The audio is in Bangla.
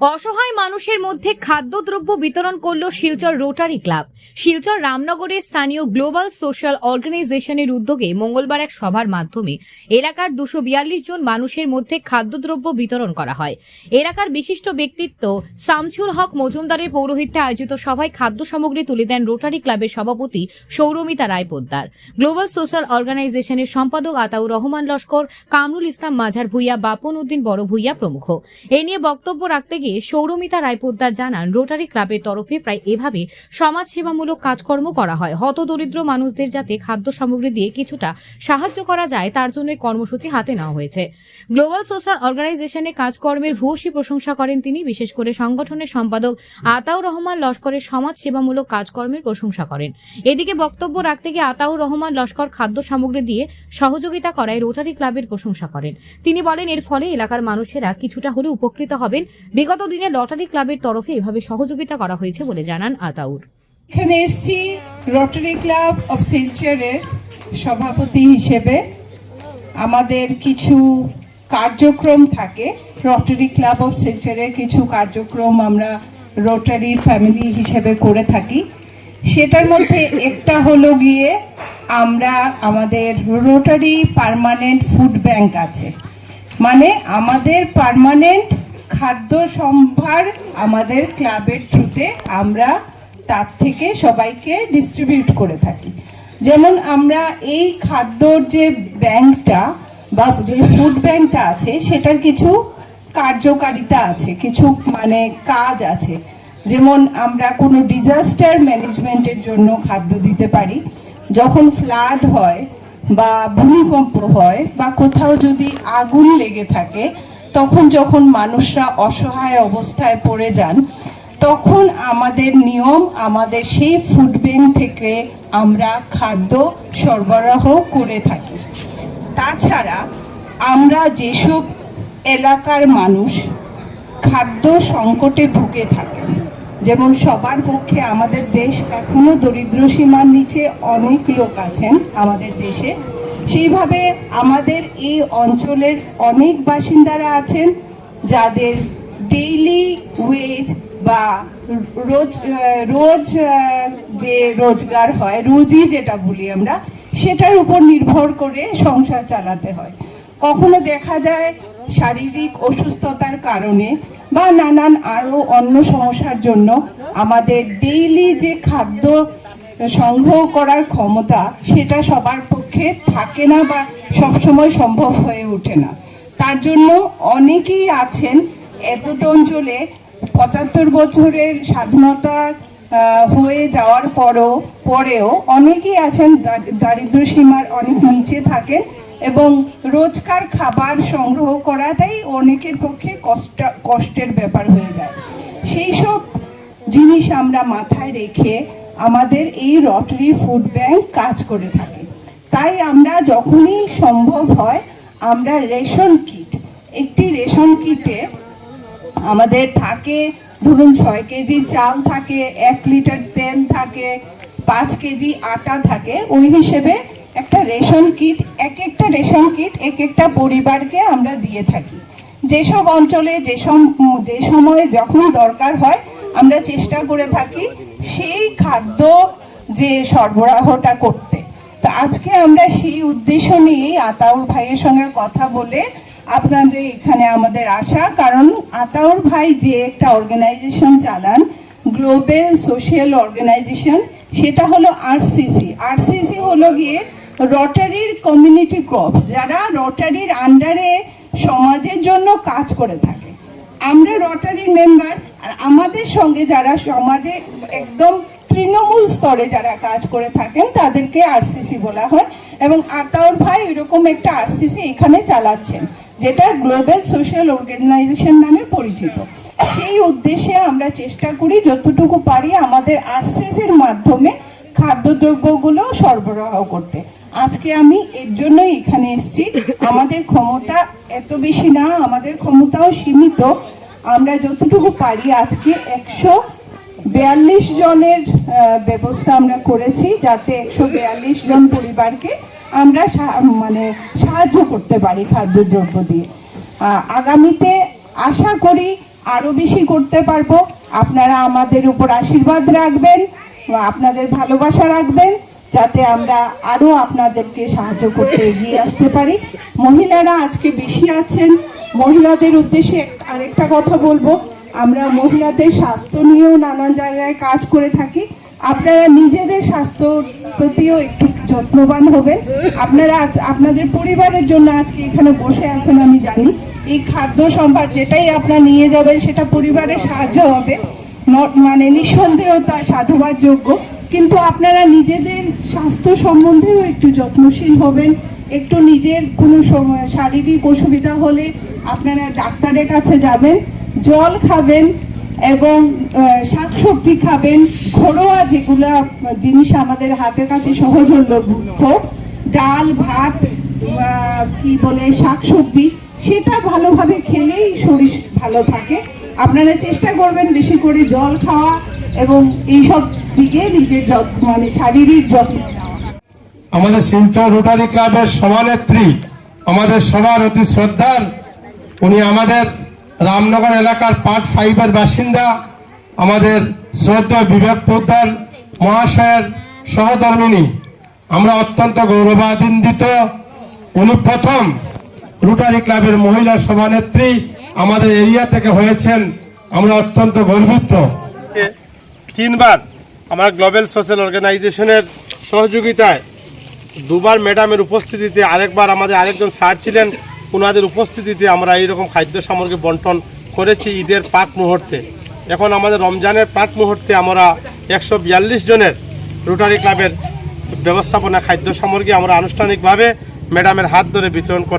অসহায় মানুষের মধ্যে খাদ্যদ্রব্য বিতরণ করল শিলচর রোটারি ক্লাব শিলচর রামনগরের স্থানীয় গ্লোবাল সোশ্যাল অর্গানাইজেশনের উদ্যোগে মঙ্গলবার এক সভার মাধ্যমে এলাকার দুশো বিয়াল্লিশ জন মানুষের মধ্যে খাদ্যদ্রব্য বিতরণ করা হয়। এলাকার বিশিষ্ট ব্যক্তিত্ব সামছুল হক মজুমদারের পৌরোহিত্যে আয়োজিত সভায় খাদ্য সামগ্রী তুলে দেন রোটারি ক্লাবের সভাপতি সৌরমিতা রায় পোদ্দার গ্লোবাল সোশ্যাল অর্গানাইজেশনের সম্পাদক আতাউর রহমান লস্কর, কামরুল ইসলাম মাঝার ভুইয়া বাপন উদ্দিন বড় ভুইয়া প্রমুখ। এ নিয়ে বক্তব্য রাখতে গিয়ে সৌরমিতা রায়পোদ্দার জানান রোটারি ক্লাবের তরফে প্রায় এভাবে সমাজসেবামূলক কাজকর্ম করা হয়। হতদরিদ্র মানুষদের যাতে খাদ্য সামগ্রী দিয়ে কিছুটা সাহায্য করা যায়, তার জন্য কর্মসূচি হাতে নেওয়া হয়েছে। গ্লোবাল সোশ্যাল অর্গানাইজেশনে কাজকর্মের ভূয়সী প্রশংসা করেন তিনি, বিশেষ করে সংগঠনের সম্পাদক আতাউর রহমান লস্করের সমাজ সেবামূলক কাজকর্মের প্রশংসা করেন। এদিকে বক্তব্য রাখতে গিয়ে আতাউর রহমান লস্কর খাদ্য সামগ্রী দিয়ে সহযোগিতা করায় রোটারি ক্লাবের প্রশংসা করেন। তিনি বলেন, এর ফলে এলাকার মানুষেরা কিছুটা হলেও উপকৃত হবেন। বিগত দিনে লটারি ক্লাবের তরফে এভাবে সহযোগিতা করা হয়েছে বলে জানান আতাউর। এখানে এসছি রোটারি ক্লাব অফ শিলচরের সভাপতি হিসেবে। আমাদের কিছু কার্যক্রম থাকে। রোটারি ক্লাব অফ শিলচরের কিছু কার্যক্রম আমরা রোটারির ফ্যামিলি হিসেবে করে থাকি। সেটার মধ্যে একটা হলো গিয়ে আমরা আমাদের রোটারি পার্মানেন্ট ফুড ব্যাংক আছে। মানে আমাদের পার্মানেন্ট খাদ্য সম্ভার আমাদের ক্লাবের থ্রুতে আমরা তার থেকে সবাইকে ডিস্ট্রিবিউট করে থাকি। যেমন আমরা এই খাদ্যর যে ব্যাংকটা বা যে ফুড ব্যাংকটা আছে, সেটার কিছু কার্যকারিতা আছে, কিছু মানে কাজ আছে। যেমন আমরা কোনো ডিজাস্টার ম্যানেজমেন্টের জন্য খাদ্য দিতে পারি। যখন ফ্লাড হয় বা ভূমিকম্প হয় বা কোথাও যদি আগুন লেগে থাকে তখন যখন মানুষরা অসহায় অবস্থায় পড়ে যান, তখন আমাদের নিয়ম, আমাদের সেই ফুড ব্যাংক থেকে আমরা খাদ্য সরবরাহ করে থাকি। তাছাড়া আমরা যেসব এলাকার মানুষ খাদ্য সংকটে ভুগে থাকে, যেমন সবার পক্ষে আমাদের দেশ এখনও দরিদ্র সীমার নিচে অনেক লোক আছেন, আমাদের দেশে সেইভাবে আমাদের এই অঞ্চলের অনেক বাসিন্দারা আছেন যাদের ডেইলি ওয়েজ বা রোজ রোজ যে রোজগার হয় রুজি যেটা বলি আমরা, সেটার উপর নির্ভর করে সংসার চালাতে হয়। কখনো দেখা যায় শারীরিক অসুস্থতার কারণে বা নানান আরও অন্য সমস্যার জন্য আমাদের ডেইলি যে খাদ্য সংগ্রহ করার ক্ষমতা সেটা সবার পক্ষে থাকে না বা সবসময় সম্ভব হয়ে ওঠে না। তার জন্য অনেকেই আছেন এতদ অঞ্চলে পঁচাত্তর বছরের স্বাধীনতার হয়ে যাওয়ার পরও, পরেও অনেকেই আছেন দার- দারিদ্র সীমার অনেক নিচে থাকেন এবং রোজকার খাবার সংগ্রহ করাটাই অনেকের পক্ষে কষ্ট, কষ্টের ব্যাপার হয়ে যায়। সেই সব জিনিস আমরা মাথায় রেখে আমাদের এই রটারি ফুড ব্যাংক কাজ করে থাকে। তাই আমরা যখনই সম্ভব হয়, আমরা রেশন কিট, একটি রেশন কিটে আমাদের থাকে, ধরুন ছয় কেজি চাল থাকে, এক লিটার তেল থাকে, পাঁচ কেজি আটা থাকে, ওই হিসেবে একটা রেশন কিট, এক একটা রেশন কিট এক একটা পরিবারকে আমরা দিয়ে থাকি। যেসব অঞ্চলে, যেসব, যে সময় যখন দরকার হয় আমরা চেষ্টা করে থাকি সেই খাদ্য যে সরবরাহটা করতে। তো আজকে আমরা সেই উদ্দেশ্য নিয়েই আতাউর ভাইয়ের সঙ্গে কথা বলে আপনাদের এখানে আমাদের আশা, কারণ আতাউর ভাই যে একটা অর্গানাইজেশন চালান গ্লোবাল সোশ্যাল অর্গানাইজেশন সেটা হলো আরসিসি আরসিসি হলো গিয়ে রটারির কমিউনিটি ক্রপস যারা রটারির আন্ডারে সমাজের জন্য কাজ করে থাকে। আমরা রটারির মেম্বার আর আমাদের সঙ্গে যারা সমাজে একদম তৃণমূল স্তরে যারা কাজ করে থাকেন, তাদেরকে আরসিসি বলা হয় এবং আতাউর ভাই এরকম একটা আরসিসি এখানে চালাচ্ছেন, যেটা গ্লোবাল সোশ্যাল অর্গানাইজেশন নামে পরিচিত। সেই উদ্দেশ্যে আমরা চেষ্টা করি যতটুকু পারি আমাদের আরসিসির মাধ্যমে খাদ্যদ্রব্যগুলো সরবরাহ করতে। আজকে আমি এর জন্যই এখানে এসেছি। আমাদের ক্ষমতা এত বেশি না, আমাদের ক্ষমতাও সীমিত। আমরা যতটুকু পারি আজকে একশো বিয়াল্লিশ জনের ব্যবস্থা আমরা করেছি যাতে একশো বিয়াল্লিশ জন পরিবারকে আমরা মানে সাহায্য করতে পারি খাদ্যদ্রব্য দিয়ে। আগামীতে আশা করি আরও বেশি করতে পারব। আপনারা আমাদের উপর আশীর্বাদ রাখবেন, আপনাদের ভালোবাসা রাখবেন। যাতে আমরা আরও আপনাদেরকে সাহায্য করতে এগিয়ে আসতে পারি। মহিলারা আজকে বেশি আছেন। মহিলাদের উদ্দেশ্যে আরেকটা কথা বলব। আমরা মহিলাদের স্বাস্থ্য নিয়েও নানান জায়গায় কাজ করে থাকি। আপনারা নিজেদের স্বাস্থ্যর প্রতিও একটু যত্নবান হবেন। আপনারা আপনাদের পরিবারের জন্য আজকে এখানে বসে আছেন আমি জানি। এই খাদ্য সম্ভার যেটাই আপনারা নিয়ে যাবেন, সেটা পরিবারের সাহায্য হবে। মানে নিঃসন্দেহ তা সাধুবাদ যোগ্য কিন্তু আপনারা নিজেদের স্বাস্থ্য সম্বন্ধেও একটু যত্নশীল হবেন। একটু নিজের কোনো শারীরিক অসুবিধা হলে আপনারা ডাক্তারের কাছে যাবেন, জল খাবেন এবং শাকসবজি খাবেন, ঘরোয়া যেগুলো জিনিস আমাদের হাতের কাছে সহজলভ্য ডাল, ভাত কি বলে শাকসবজি, সেটা ভালোভাবে খেলেই শরীর ভালো থাকে। আপনারা চেষ্টা করবেন বেশি করে জল খাওয়া এবং এইসব দিকে নিজের যত্ন মানে শারীরিক যত্ন আমাদের শিলচর রোটারি ক্লাবের সভানেত্রী আমাদের সবার অতি শ্রদ্ধার উনি আমাদের রামনগর এলাকার পার্ট ফাইভের বাসিন্দা আমাদের শ্রদ্ধা বিবেক পোদ্দার মহাশয়ের সহধর্মিনী। আমরা অত্যন্ত গৌরবান্বিত। উনি প্রথম রোটারি ক্লাবের মহিলা সভানেত্রী আমাদের এরিয়া থেকে হয়েছেন। আমরা অত্যন্ত গর্বিত। তিনবার। আমার গ্লোবাল সোশ্যাল অর্গানাইজেশনের সহযোগিতায় দুবার ম্যাডামের উপস্থিতিতে আরেকবার আমাদের আরেকজন স্যার ছিলেন ওনাদের উপস্থিতিতে আমরা এইরকম খাদ্য সামগ্রী বন্টন করেছি ঈদের পাক মুহূর্তে। এখন আমাদের রমজানের পাক মুহূর্তে আমরা একশো বিয়াল্লিশ জনের রোটারি ক্লাবের ব্যবস্থাপনা খাদ্য সামগ্রী আমরা আনুষ্ঠানিকভাবে ম্যাডামের হাত ধরে বিতরণ করতে